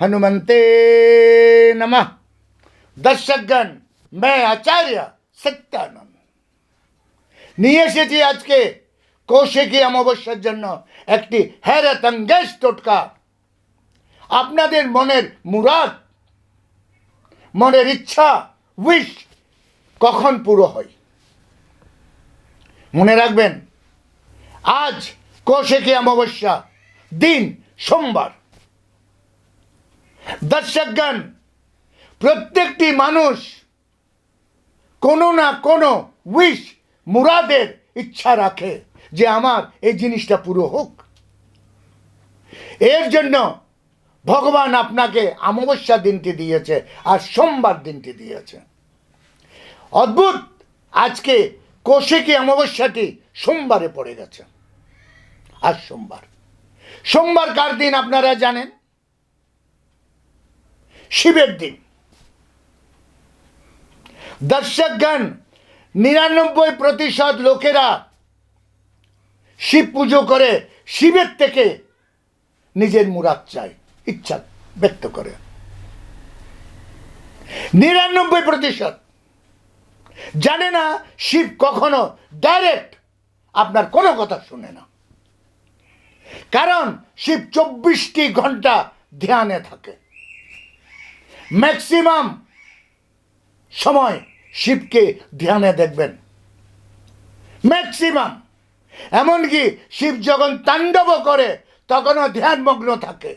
हनुमंते नमः দর্শকগণ मैं আচার্য সত্যানন্দ নিয়ে এসেছি আজকে কৌশিকী অমাবস্যার জন্য একটি হ্যারাতঙ্গেশ টোটকা আপনাদের মনের মুরাদ মনের ইচ্ছা উইশ কখন পুরো হয় মনে রাখবেন আজ কৌশিকী অমাবস্যা দিন সোমবার। দর্শকগণ প্রত্যেকটি মানুষ কোনো না কোনো উইশ মুরাদের ইচ্ছা রাখে যে আমার এই জিনিসটা পুরো হোক। এর জন্য ভগবান আপনাকে অমাবস্যা দিনটি দিয়েছে আর সোমবার দিনটি দিয়েছে। অদ্ভুত! আজকে কৌশিকী অমাবস্যাটি সোমবারে পড়ে গেছে। আর সোমবার। সোমবার কার দিন আপনারা জানেন? শিবের দিন। দর্শকগণ নিরানব্বই প্রতিশত লোকেরা শিব পুজো করে, শিবের থেকে নিজের মুরাদ চায়, ইচ্ছা ব্যক্ত করে। নিরানব্বই প্রতিশত। জানে না শিব কখনো ডাইরেক্ট আপনার কোনো কথা শুনে না। কারণ শিব চব্বিশটি ঘণ্টা ধ্যানে থাকে। ম্যাক্সিমাম সময় শিবকে ধ্যানে দেখবেন। ম্যাক্সিমাম। এমনকি শিব যখন তাণ্ডব করে, তখনও ধ্যানমগ্ন থাকে।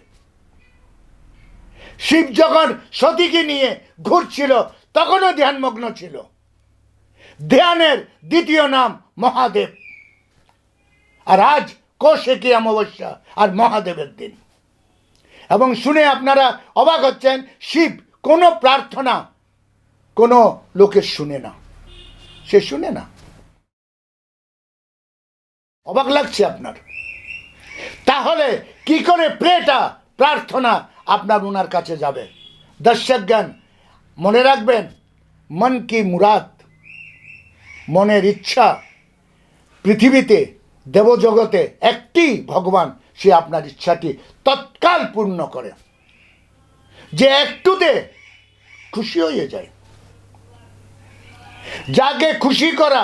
শিব যখন সতীকে নিয়ে ঘুরছিল, তখনও ধ্যানমগ্ন ছিল। ধ্যানের দ্বিতীয় নাম মহাদেব। আর আজ কৌশিকী অমাবস্যা আর মহাদেবের দিন। এবং শুনে আপনারা অবাক হচ্ছেন, শিব কোনো প্রার্থনা কোনো লোকের শুনে না। সে শুনে না। অবাক লাগছে আপনার। তাহলে কি করে প্রেটা প্রার্থনা আপনার ওনার কাছে যাবে? দর্শক জ্ঞান মনে রাখবেন, মন কি মুরাদ, মনের ইচ্ছা পৃথিবীতে দেবজগতে একটি ভগবান, সে আপনার ইচ্ছাটি তৎকাল পূর্ণ করে। যে একটুতে খুশি হয়ে যায়। যাকে খুশি করা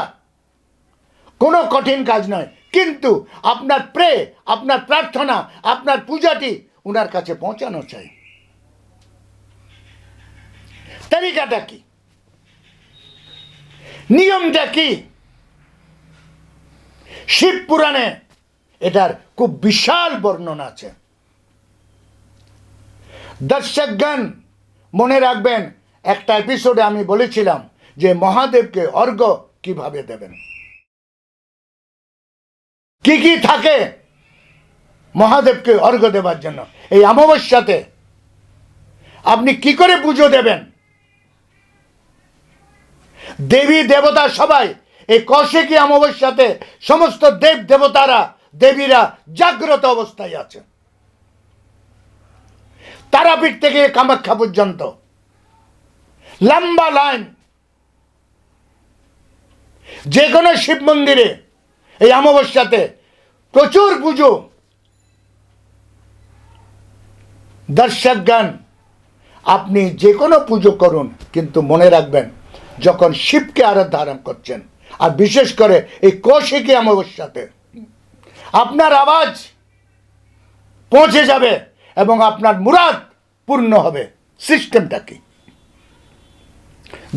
কোনো কঠিন কাজ নয়, কিন্তু আপনার প্রে, আপনার প্রার্থনা, আপনার পূজাটি ওনার কাছে পৌঁছানো চাই। তালিকাটা কি? নিয়মটা কি? শিব পুরাণে এটার খুব বিশাল বর্ণনা আছে। দর্শকগণ, মনে রাখবেন, একটা এপিসোডে আমি বলেছিলাম যে মহাদেবকে অর্ঘ কীভাবে দেবেন। কি কি থাকে মহাদেবকে অর্ঘ দেবার জন্য? এই অমাবস্যাতে আপনি কি করে পুজো দেবেন? দেবী, দেবতা সবাই এই কৌশিকী অমাবস্যাতে সমস্ত দেব দেবতারা, দেবীরা জাগ্রত অবস্থায় আছে তারাপীঠ থেকে কামাখ্যা পর্যন্ত লম্বা লাইন। যে কোনো শিব মন্দিরে এই অমাবস্যাতে প্রচুর পুজো। দর্শকগণ, আপনি যে কোনো পুজো করুন, কিন্তু মনে রাখবেন, যখন শিবকে আরাধারণ করছেন আর বিশেষ করে এই কৌশিকী অমাবস্যাতে আপনার আওয়াজ পৌঁছে যাবে এবং আপনার মুরাদ পূর্ণ হবে। সিস্টেমটা কি?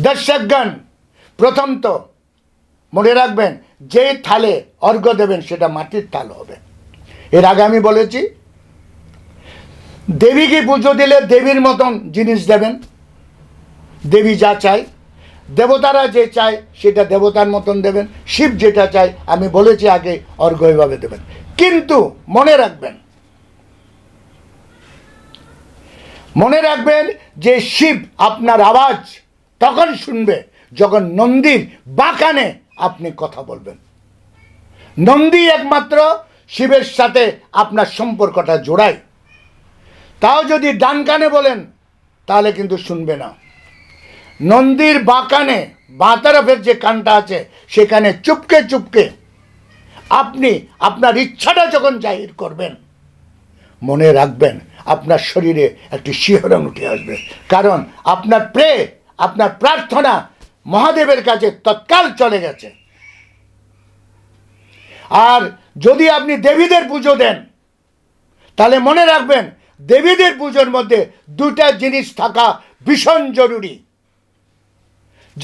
দর্শকগণ, প্রথম তো মনে রাখবেন যে থালে অর্ঘ দেবেন সেটা মাটির থাল হবে। এর আগে আমি বলেছি, দেবীকে পুজো দিলে দেবীর মতন জিনিস দেবেন। দেবী যা চায় দেবতারা যে চায়, সেটা দেবতার মতন দেবেন। শিব যেটা চায়, আমি বলেছি আগে অর্ঘ এভাবে দেবেন। কিন্তু মনে রাখবেন মনে রাখবেন যে শিব আপনার আওয়াজ তখন শুনবে যখন নন্দীর বাকানে আপনি কথা বলবেন। নন্দী একমাত্র শিবের সাথে আপনার সম্পর্কটা জোড়ায়। তাও যদি ডান কানে বলেন, তাহলে কিন্তু শুনবে না। নন্দীর বাঁকানে বাঁতরফের যে কানটা আছে, সেখানে চুপকে চুপকে আপনি আপনার ইচ্ছাটা যখন জাহির করবেন, মনে রাখবেন আপনার শরীরে একটি শিহরণ উঠে আসবে। কারণ আপনার প্রে, আপনার প্রার্থনা মহাদেবের কাছে তৎকাল চলে গেছে। আর যদি আপনি দেবীদের পুজো দেন, তাহলে মনে রাখবেন দেবীদের পুজোর মধ্যে দুটা জিনিস থাকা ভীষণ জরুরি।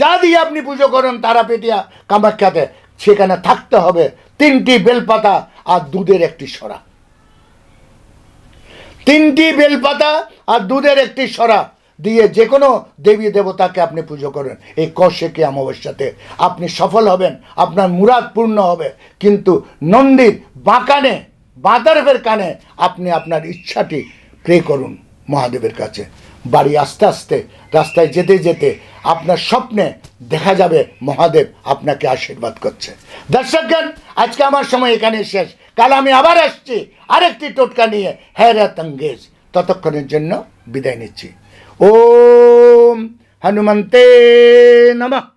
যা দিয়ে আপনি পুজো করেন তারাপীঠিয়া কামাখ্যাতে, সেখানে থাকতে হবে তিনটি বেলপাতা আর দুধের একটি সরা। তিনটি বেলপাতা আর দুধের একটি সরা দিয়ে যে কোনো দেবী দেবতাকে আপনি পুজো করেন। এই কৌশিকী অমাবস্যাতে আপনি সফল হবেন, আপনার মুরাদ পূর্ণ হবে। কিন্তু নন্দীর বাঁকানে বাঁতারফের কানে আপনি আপনার ইচ্ছাটি প্রে করুন মহাদেবের কাছে। বাড়ি আস্তে আস্তে রাস্তায় যেতে যেতে আপনার স্বপ্নে দেখা যাবে, মহাদেব আপনাকে আশীর্বাদ করছে। দর্শকগণ আজকে আমার সময় এখানে শেষ। কাল আমি আবার আসছি, আরেকটি টোটকা নিয়ে হ্যারাত অঙ্গেজ। ততক্ষণের জন্য বিদায় নিচ্ছি। ওম হনুমন্তে নমঃ।